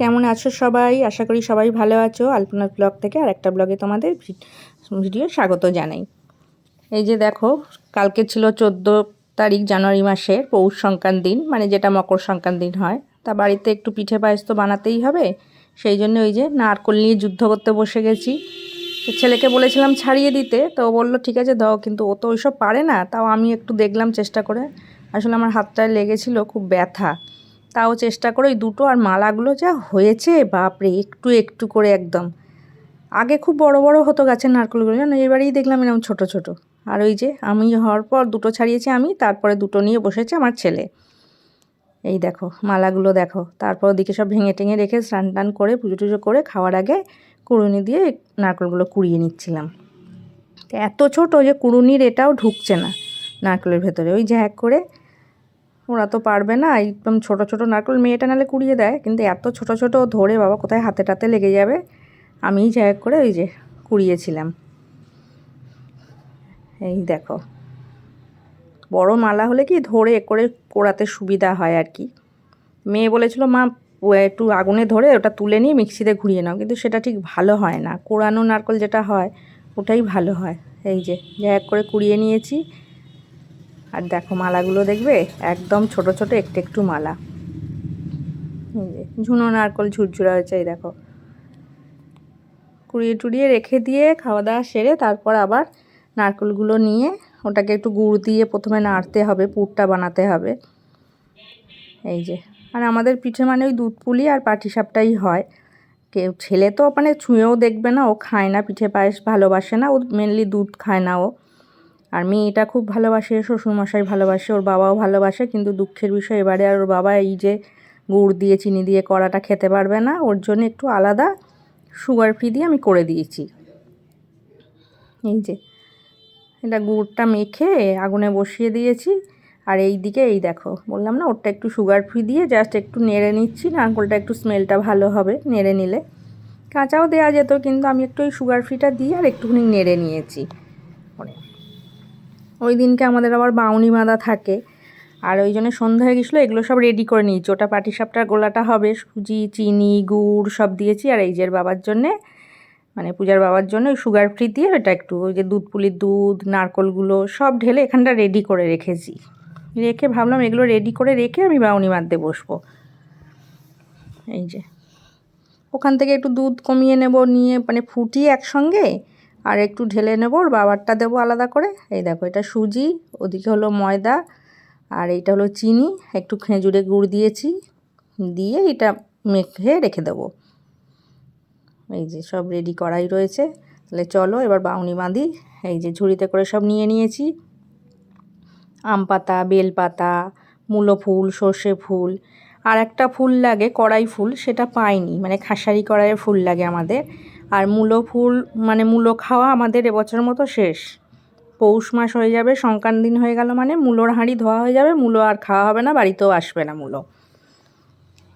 কেমন আছো সবাই? আশা করি সবাই ভালো আছো। আলপনার ব্লগ থেকে আর একটা ব্লগে তোমাদের ভিডিও স্বাগত জানাই। এই যে দেখো, কালকে ছিল চোদ্দ তারিখ জানুয়ারি মাসের পৌষ সংক্রান্ত দিন মানে যেটা মকর সংক্রান্ত দিন হয়। তা বাড়িতে একটু পিঠে পায়েস তো বানাতেই হবে। সেই জন্য ওই যে নারকল নিয়ে যুদ্ধ করতে বসে গেছি। তো ছেলেকে বলেছিলাম ছাড়িয়ে দিতে, তো ও বলল, ঠিক আছে, দাও। কিন্তু ও তো ওইসব পারে না। তাও আমি একটু দেখলাম চেষ্টা করে। আসলে আমার হাতটায় লেগেছিল, খুব ব্যথা। তাও চেষ্টা করে ওই দুটো আর মালাগুলো যা হয়েছে, বাপরে, একটু একটু করে একদম। আগে খুব বড় বড় হতো গাছের নারকেলগুলো, জানো? এবারেই দেখলাম এরকম ছোট ছোট। আর ওই যে আমি হওয়ার পর দুটো ছাড়িয়েছি আমি, তারপরে দুটো নিয়ে বসেছে আমার ছেলে। এই দেখো, মালাগুলো দেখো। তারপর ওদিকে সব ভেঙে টেঙে রেখে স্নান টান করে, পুজো টুজো করে খাওয়ার আগে কুড়ুনি দিয়ে নারকেলগুলো কুড়িয়ে নিচ্ছিলাম। এত ছোট যে কুড়ুনির এটাও ঢুকছে না নারকেলের ভেতরে। ওই যে এক করে ওরা তো পারবে না, একদম ছোট ছোট নারকেল মেয়েটা নালে কুড়িয়ে দেয়, কিন্তু এত ছোট ছোট ধরে বাবা কোথায় হাতে টাতে লেগে যাবে? আমিই জায়গা করে ওই যে কুড়িয়েছিলাম। এই দেখো, বড় মালা হলে কি ধরে করে কোড়াতে সুবিধা হয় আর কি? মেয়ে বলেছিল, মা একটু আগুনে ধরে ওটা তুলে নিয়ে মিক্সিতে ঘুরিয়ে নাও। কিন্তু সেটা ঠিক ভালো হয় না কোড়ানো নারকেল যেটা হয় ওটাই ভালো হয়। এই যে এক করে কুড়িয়ে নিয়েছি। আর দেখো মালাগুলো দেখবে? একদম ছোট ছোট, একটু একটু মালা। ঝুনো নারকল ঝুরঝুরা হয়েছে, এই দেখো। কুড়িয়ে টুড়িয়ে রেখে দিয়ে খাওয়া দাওয়া সেরে তারপর আবার নারকলগুলো নিয়ে ওটাকে একটু গুড় দিয়ে প্রথমে নাড়তে হবে, পুরটা বানাতে হবে। এই যে, আর আমাদের পিঠে মানে ওই দুধ পুলি আর পাটিসাপটাই হয়। কেউ ছেলে তো মানে ছুঁয়েও দেখবে না, ও খায় না, পিঠে পায়েস ভালোবাসে না, ও মেনলি দুধ খায় না ও। আর মেয়েটা খুব ভালোবাসে, শ্বশুরমশাই ভালোবাসে, ওর বাবাও ভালোবাসে, কিন্তু দুঃখের বিষয় এবারে আর ওর বাবা এই যে গুড় দিয়ে, চিনি দিয়ে কড়াটা খেতে পারবে না, ওর জন্য একটু আলাদা সুগার ফ্রি দিয়ে আমি করে দিয়েছি। এই যে, এটা গুড়টা মেখে আগুনে বসিয়ে দিয়েছি, আর এই দিকে এই দেখো, বললাম না ওরটা একটু সুগার ফ্রি দিয়ে জাস্ট একটু নেড়ে নিচ্ছি, নারকলটা একটু স্মেলটা ভালো হবে নেড়ে নিলে। কাঁচাও দেওয়া যেত, কিন্তু আমি একটু ওই সুগার ফ্রিটা দিয়ে আর একটুখানি নেড়ে নিয়েছি। ওই দিনকে আমাদের আবার বাউনি বাঁধা থাকে। আর ওই জন্য সন্ধ্যা হয়ে গেছিল, এগুলো সব রেডি করে নিয়েছি। ওটা পাটিসাপটার গোলাটা হবে, সুজি, চিনি, গুড় সব দিয়েছি। আর এই যে বাবার জন্যে মানে পূজার বাবার জন্য ওই সুগার ফ্রি দিয়ে ওটা একটু ওই যে দুধ পুলির দুধ, নারকলগুলো সব ঢেলে এখানটা রেডি করে রেখেছি। রেখে ভাবলাম এগুলো রেডি করে রেখে আমি বাউনি বাঁধতে বসবো। এই যে, ওখান থেকে একটু দুধ কমিয়ে নেব, নিয়ে মানে ফুটিয়ে একসঙ্গে আর একটু ঢেলে নেব বাবারটা দেবো আলাদা করে। এই দেখো, এটা সুজি, ওদিকে হলো ময়দা, আর এইটা হলো চিনি, একটু খেজুরে গুড় দিয়েছি, দিয়ে এটা মেখে রেখে দেবো। এই যে সব রেডি করাই রয়েছে, তাহলে চলো এবার বাউনি বাঁধি, এই যে ঝুড়িতে করে সব নিয়ে নিয়েছি। আম পাতা, বেল পাতা, মূলো ফুল, সর্ষে ফুল, আর একটা ফুল লাগে, কড়াই ফুল, সেটা পাইনি মানে খাসারি কড়াইয়ের ফুল লাগে আমাদের। আর মূলো ফুল মানে মূলো খাওয়া আমাদের এবছর মতো শেষ। পৌষ মাস হয়ে যাবে, সংক্রান্ত দিন হয়ে গেল মানে মূলোর হাঁড়ি ধোয়া হয়ে যাবে, মূলো আর খাওয়া হবে না, বাড়িতেও আসবে না মূলো।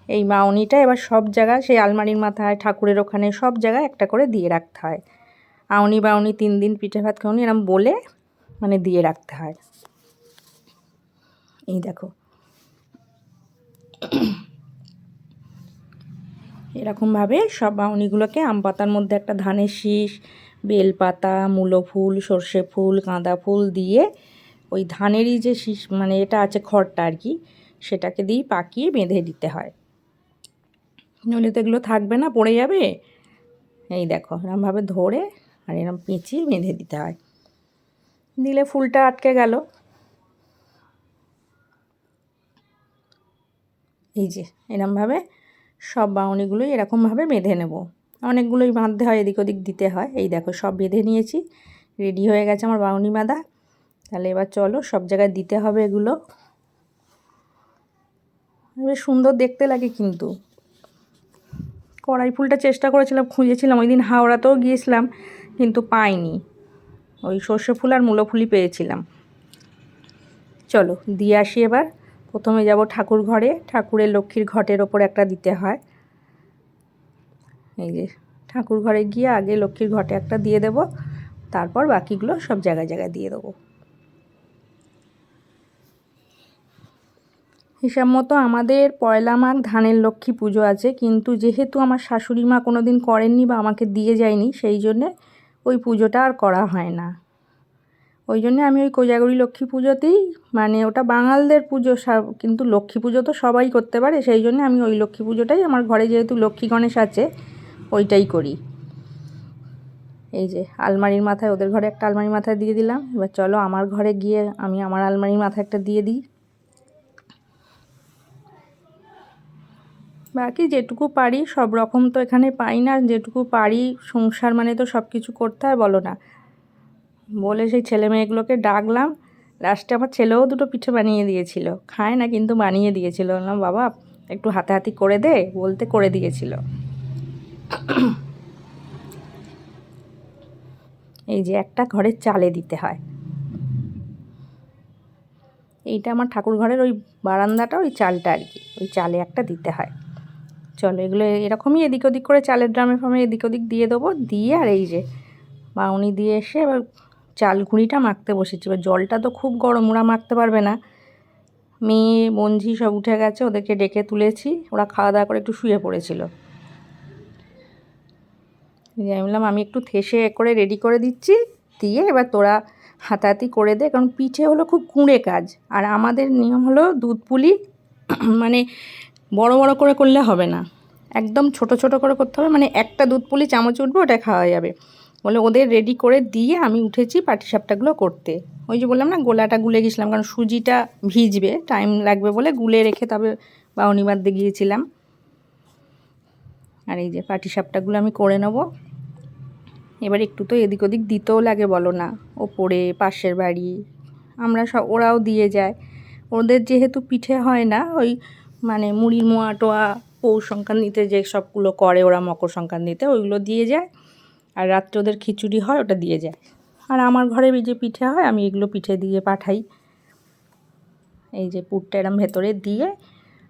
এই মাউনিটা এবার সব জায়গায় সেই আলমারির মাথায়, ঠাকুরের ওখানে সব জায়গায় একটা করে দিয়ে রাখতে হয়। আউনি বাউনি তিন দিন পিঠে ভাত খাওনি, এরম বলে মানে দিয়ে রাখতে হয়। এই দেখো। এরকমভাবে সব বাউনিগুলোকে আম পাতার মধ্যে একটা ধানের শীষ, বেলপাতা মূলো ফুল সর্ষে ফুল, গাঁদা ফুল দিয়ে ওই ধানেরই যে শীষ মানে এটা আছে খড়টা আর কি, সেটাকে দিয়েই পাকিয়ে বেঁধে দিতে হয়। নইলে তো এগুলো থাকবে না, পড়ে যাবে। এই দেখো এরমভাবে ধরে আর এরম পেঁচিয়ে বেঁধে দিতে হয়। দিলে ফুলটা আটকে গেল। এই যে এরমভাবে সব বাউনিগুলোই এরকমভাবে বেঁধে নেব। অনেকগুলোই বাঁধতে হয়, এদিক ওদিক দিতে হয়। এই দেখো, সব বেঁধে নিয়েছি। রেডি হয়ে গেছে আমার বাউনি বাঁধা। তাহলে এবার চলো, সব জায়গায় দিতে হবে এগুলো। বেশ সুন্দর দেখতে লাগে কিন্তু। কড়াই ফুলটা চেষ্টা করেছিলাম, খুঁজেছিলাম। ওই দিন হাওড়াতেও গিয়েছিলাম, কিন্তু পাইনি। ওই সর্ষে ফুল আর মূলো ফুলই পেয়েছিলাম। চলো, দিয়ে আসি এবার। প্রথমে যাব ঠাকুর ঘরে। ঠাকুরের লক্ষ্মীর ঘটের ওপর একটা দিতে হয়। এই যে, ঠাকুর ঘরে গিয়ে আগে লক্ষ্মীর ঘটে একটা দিয়ে দেব। তারপর বাকিগুলো সব জায়গায় জায়গায় দিয়ে দেবো। হিসাব মতো আমাদের পয়লা মাঘ ধানের লক্ষ্মী পুজো আছে। কিন্তু যেহেতু আমার শাশুড়ি মা কোনো দিন করেননি বা আমাকে দিয়ে যায়নি, সেই জন্যে ওই পুজোটা আর করা হয় না। ওই জন্যে আমি ওই কোজাগরি লক্ষ্মী পুজোতেই মানে ওটা বাঙালদের পুজো সব কিন্তু লক্ষ্মী পুজো তো সবাই করতে পারে, সেই জন্য আমি ওই লক্ষ্মী পুজোটাই, আমার ঘরে যেহেতু লক্ষ্মী গণেশ আছে, ওইটাই করি। এই যে আলমারির মাথায়, ওদের ঘরে একটা আলমারির মাথায় দিয়ে দিলাম, এবার চলো আমার ঘরে গিয়ে আমি আমার আলমারির মাথায় একটা দিয়ে দিই। বাকি যেটুকু পারি, সব রকম তো এখানে পাই না, যেটুকু পারি, সংসার মানে তো সব কিছু করতে হয়, বলো না। বলে সেই ছেলে মেয়েগুলোকে ডাকলাম। লাস্টে আমার ছেলেও দুটো পিঠে বানিয়ে দিয়েছিল। খায় না কিন্তু বানিয়ে দিয়েছিল। বললাম, বাবা, একটু হাতে হাতি করে দে। বলতে করে দিয়েছিল। এই যে একটা ঘরের চালে দিতে হয়। এইটা আমার ঠাকুর ঘরের ওই বারান্দাটা, ওই চালটা আর কি। ওই চালে একটা দিতে হয়। চলো, এগুলো এরকমই এদিক ওদিক করে চালের ড্রামে ফামে এদিক ওদিক দিয়ে দেবো। দিয়ে আর এই যে, বাউনি দিয়ে এসে এবার চাল ঘুড়িটা মাখতে বসেছি। এবার জলটা তো খুব গরম, ওরা মাখতে পারবে না। মেয়ে বঞ্ঝি সব উঠে গেছে, ওদেরকে ডেকে তুলেছি। ওরা খাওয়া দাওয়া করে একটু শুয়ে পড়েছিল। আমি বললাম, আমি একটু থেসে করে রেডি করে দিচ্ছি, দিয়ে এবার তোরা হাতাহাতি করে দে। কারণ পিঠে হলো খুব কুঁড়ে কাজ। আর আমাদের নিয়ম হলো দুধ পুলি মানে বড় বড় করে করলে হবে না। একদম ছোট ছোট করে করতে হবে মানে একটা দুধ পুলি চামচ উঠবে ওটা খাওয়া যাবে। বলে ওদের রেডি করে দিয়ে আমি উঠেছি পাটিসাপটাগুলো করতে। ওই যে বললাম না, গোলাটা গুলে গেছিলাম, কারণ সুজিটা ভিজবে টাইম লাগবে বলে গুলে রেখে তবে বাউনি বাঁধতে গিয়েছিলাম। আর এই যে পাটিসাপটাগুলো আমি করে নেব। এবার একটু তো এদিক ওদিক দিতেও লাগে বলো না, ওপরে, পাশের বাড়ি, আমরা সব, ওরাও দিয়ে যায়। ওদের যেহেতু পিঠে হয় না, ওই মানে মুড়ি মোয়া টোয়া পৌষ সংক্রান্তিতে যে সবগুলো করে ওরা মকর সংক্রান্তিতে, ওইগুলো দিয়ে যায়। আর রাত্রে ওদের খিচুড়ি হয়, ওটা দিয়ে যায়। আর আমার ঘরে যে পিঠে হয়, আমি এগুলো পিঠে দিয়ে পাঠাই। এই যে পুরটা এরম ভেতরে দিয়ে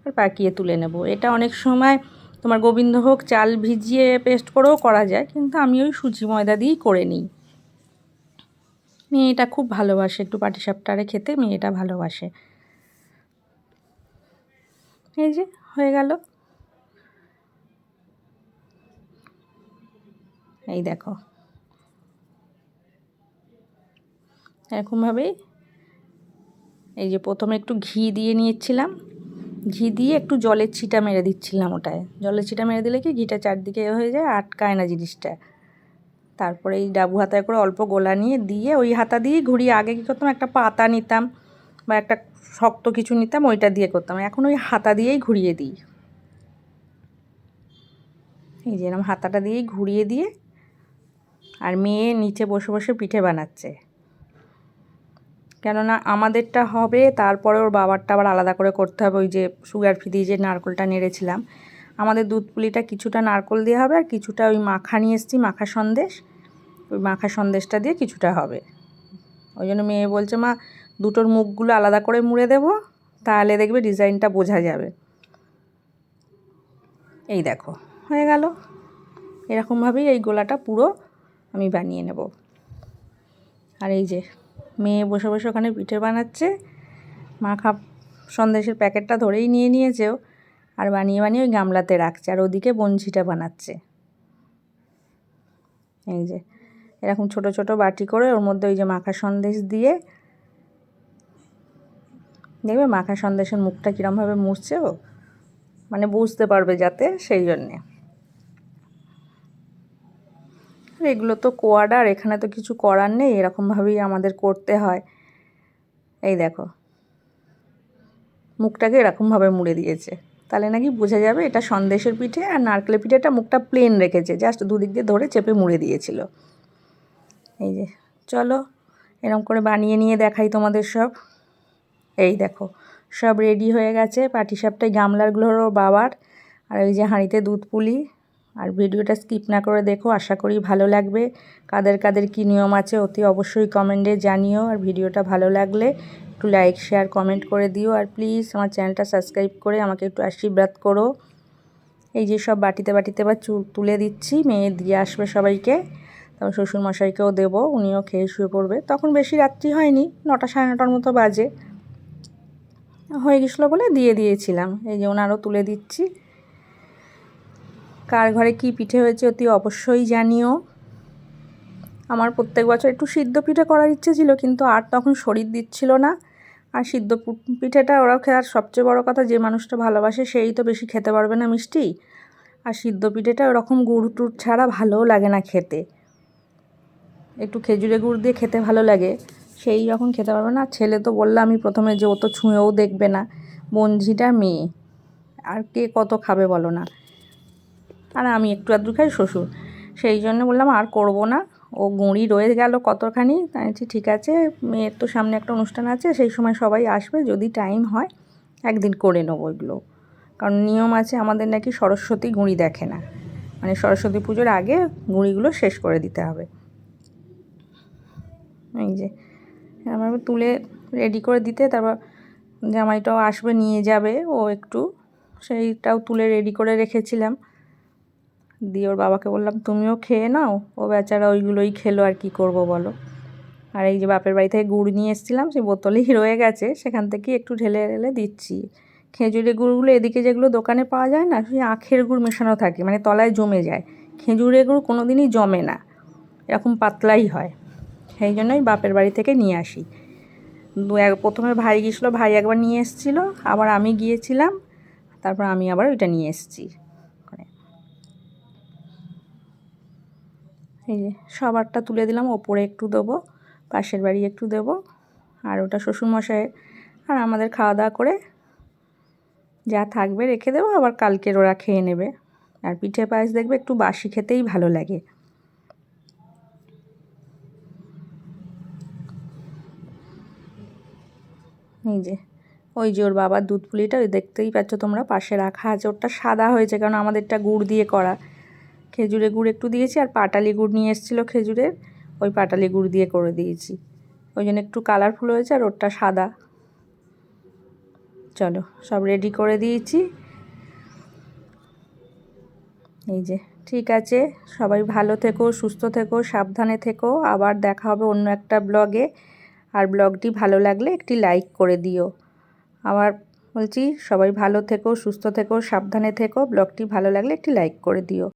আর পাকিয়ে তুলে নেব। এটা অনেক সময় তোমার গোবিন্দভোগ চাল ভিজিয়ে পেস্ট করেও করা যায়, কিন্তু আমি ওই সুজি ময়দা দিয়েই করে নিই। মেয়েটা খুব ভালোবাসে, একটু পাটিসাপটারে খেতে মেয়েটা ভালোবাসে। এই যে, হয়ে গেল। এই দেখো। এরকমভাবেই এই যে প্রথমে একটু ঘি দিয়ে নিয়েছিলাম। ঘি দিয়ে একটু জলের ছিটা মেরে দিচ্ছিলাম ওটায়। জলের ছিটা মেরে দিলে কি ঘিটা চারদিকে হয়ে যায়, আটকায় না জিনিসটা। তারপরে এই ডাবু হাতায় করে অল্প গোলা নিয়ে দিয়ে ওই হাতা দিয়েই ঘুরিয়ে আগে কী করতাম, একটা পাতা নিতাম বা একটা শক্ত কিছু নিতাম, ওইটা দিয়ে করতাম। এখন ওই হাতা দিয়েই ঘুরিয়ে দিই। এই যে এরকম হাতাটা দিয়েই ঘুরিয়ে দিয়ে আর মেয়ে নিচে বসে বসে পিঠে বানাচ্ছে। কেননা আমাদেরটা হবে, তারপরে ওর বাবারটা আবার আলাদা করে করতে হবে। ওই যে সুগার ফ্রি দিয়ে যে নারকোলটা নেড়েছিলাম, আমাদের দুধ পুলিটা কিছুটা নারকোল দিয়ে হবে আর কিছুটা ওই মাখা নিয়ে এসেছি, মাখা সন্দেশ। ওই মাখা সন্দেশটা দিয়ে কিছুটা হবে। ওই জন্য মেয়ে বলছে, মা, দুটোর মুখগুলো আলাদা করে মুড়ে দেব, তাহলে দেখবে ডিজাইনটা বোঝা যাবে। এই দেখো, হয়ে গেল। এরকমভাবেই এই গোলাটা পুরো আমি বানিয়ে নেব। আর এই যে, মেয়ে বসে বসে ওখানে পিঠে বানাচ্ছে। মাখা সন্দেশের প্যাকেটটা ধরেই নিয়ে নিয়েছেও, আর বানিয়ে বানিয়ে ওই গামলাতে রাখছে, আর ওদিকে বঞ্চিটা বানাচ্ছে। এই যে, এরকম ছোট ছোট বাটি করে ওর মধ্যে ওই যে মাখা সন্দেশ দিয়ে, দেখবে মাখা সন্দেশের মুখটা কীরমভাবে মুছছে ও? মানে বুঝতে পারবে যাতে সেই জন্যে। এগুলো তো কোয়াডার এখানে তো কিছু করার নেই, এরকমভাবেই আমাদের করতে হয়। এই দেখো। মুখটাকে এরকমভাবে মুড়ে দিয়েছে। তাহলে নাকি বোঝা যাবে এটা সন্দেশের পিঠে আর নারকেলের পিঠেটা মুখটা প্লেন রেখেছে জাস্ট দুদিক দিয়ে ধরে চেপে মুড়ে দিয়েছিল। এই যে, চলো, এরকম করে বানিয়ে নিয়ে দেখাই তোমাদের সব। এই দেখো, সব রেডি হয়ে গেছে। পাটিসাপটাই গামলারগুলোরও বাবার, আর ওই যে হাঁড়িতে দুধ পুলি। আর ভিডিওটা স্কিপ না করে দেখো, আশা করি ভালো লাগবে। কাদের কাদের কী নিয়ম আছে অতি অবশ্যই কমেন্টে জানিও, আর ভিডিওটা ভালো লাগলে একটু লাইক শেয়ার কমেন্ট করে দিও। আর প্লিজ আমার চ্যানেলটা সাবস্ক্রাইব করে আমাকে একটু আশীর্বাদ করো। এই যে সব বাটিতে বাটিতে বা চুল তুলে দিচ্ছি, মেয়ে দিয়ে আসবে সবাইকে। তারপর শ্বশুরমশাইকেও দেবো, উনিও খেয়ে শুয়ে পড়বে। তখন বেশি রাত্রি হয়নি, নটা সাড়ে নটার মতো বাজে। হয়ে গেছিল বলে দিয়ে দিয়েছিলাম। এই যে ওনারও তুলে দিচ্ছি। কার ঘরে কি পিঠে হয়েছে অতি অবশ্যই জানিও। আমার প্রত্যেক বছর একটু সিদ্ধ পিঠে করার ইচ্ছে ছিল, কিন্তু আর তখন শরীর দিচ্ছিল না। আর সিদ্ধ পিঠেটা খেয়ে, আর সবচেয়ে বড় কথা যে মানুষটা ভালোবাসে সেই তো বেশি খেতে পারবে না মিষ্টি। আর সিদ্ধ পিঠেটা ওরকম গুড় টুড় ছাড়া ভালোও লাগে না খেতে। একটু খেজুরে গুড় দিয়ে খেতে ভালো লাগে, সেই যখন খেতে পারবে না। ছেলে তো বললাম আমি প্রথমে যে ও তো ছুঁয়েও দেখবে না বঞ্ঝিটা মেয়ে। আর কে কত খাবে বলো না। আর আমি একটু আধটু খাই শ্বশুর। সেই জন্য বললাম, আর করব না। ও গুঁড়ি রয়ে গেল কতখানি, তাই ঠিক আছে, মেয়ের তো সামনে একটা অনুষ্ঠান আছে, সেই সময় সবাই আসবে, যদি টাইম হয় একদিন করে নেব ওইগুলো কারণ নিয়ম আছে, আমাদের নাকি সরস্বতী গুঁড়ি দেখে না। মানে সরস্বতী পুজোর আগে গুঁড়িগুলো শেষ করে দিতে হবে। এই যে আমার তুলে রেডি করে দিতে, তারপর জামাইটাও আসবে, নিয়ে যাবে, ও একটু সেইটাও তুলে রেডি করে রেখেছিলাম। দিয়ে ওর বাবাকে বললাম, তুমিও খেয়ে নাও। ও, বেচারা ওইগুলোই খেলো, আর কি করব বলো? আর এই যে বাপের বাড়ি থেকে গুড় নিয়ে এসেছিলাম, সেই বোতলেই রয়ে গেছে। সেখান থেকে একটু ঢেলে ঢেলে দিচ্ছি। খেজুরের গুড়গুলো এদিকে যেগুলো দোকানে পাওয়া যায় না, সেই আখের গুড় মেশানো থাকে মানে তলায় জমে যায়। খেজুরের গুড় কোনো দিনই জমে না, এরকম পাতলাই হয়। সেই জন্যই বাপের বাড়ি থেকে নিয়ে আসি। দু, এক, প্রথমে ভাই গিয়েছিল, ভাই একবার নিয়ে এসেছিল, আবার আমি গিয়েছিলাম, তারপর আমি আবার ওইটা নিয়ে এসেছি। এই যে সবারটা তুলে দিলাম, ওপরে একটু দেবো, পাশের বাড়ি একটু দেবো, আর ওটা শ্বশুরমশাইয়ের। আর আমাদের খাওয়া দাওয়া করে যা থাকবে রেখে দেবো, আবার কালকের ওরা খেয়ে নেবে। আর পিঠে পায়েস দেখবে একটু বাসি খেতেই ভালো লাগে। এই যে, ওই যে ওর বাবার দুধ পুলিটা, ওই দেখতেই পাচ্ছ তোমরা, পাশে রাখা আছে ওটা সাদা হয়েছে, কারণ আমাদেরটা গুড় দিয়ে করা। খেজুরে গুড় একটু দিয়েছি আর পাটালি গুড় নিয়ে এসেছিল খেজুরের। ওই পাটালি গুড় দিয়ে করে দিয়েছি। ওই জন্য একটু কালারফুল হয়েছে আর ওরটা সাদা। চলো, সব রেডি করে দিয়েছি। এই যে, ঠিক আছে, সবাই ভালো থেকো, সুস্থ থেকো, সাবধানে থেকো। আবার দেখা হবে অন্য একটা ব্লগে আর ব্লগটি ভালো লাগলে একটি লাইক করে দিও। আবার বলছি, সবাই ভালো থেকো, সুস্থ থেকো, সাবধানে থেকো। ব্লগটি ভালো লাগলে একটি লাইক করে দিও।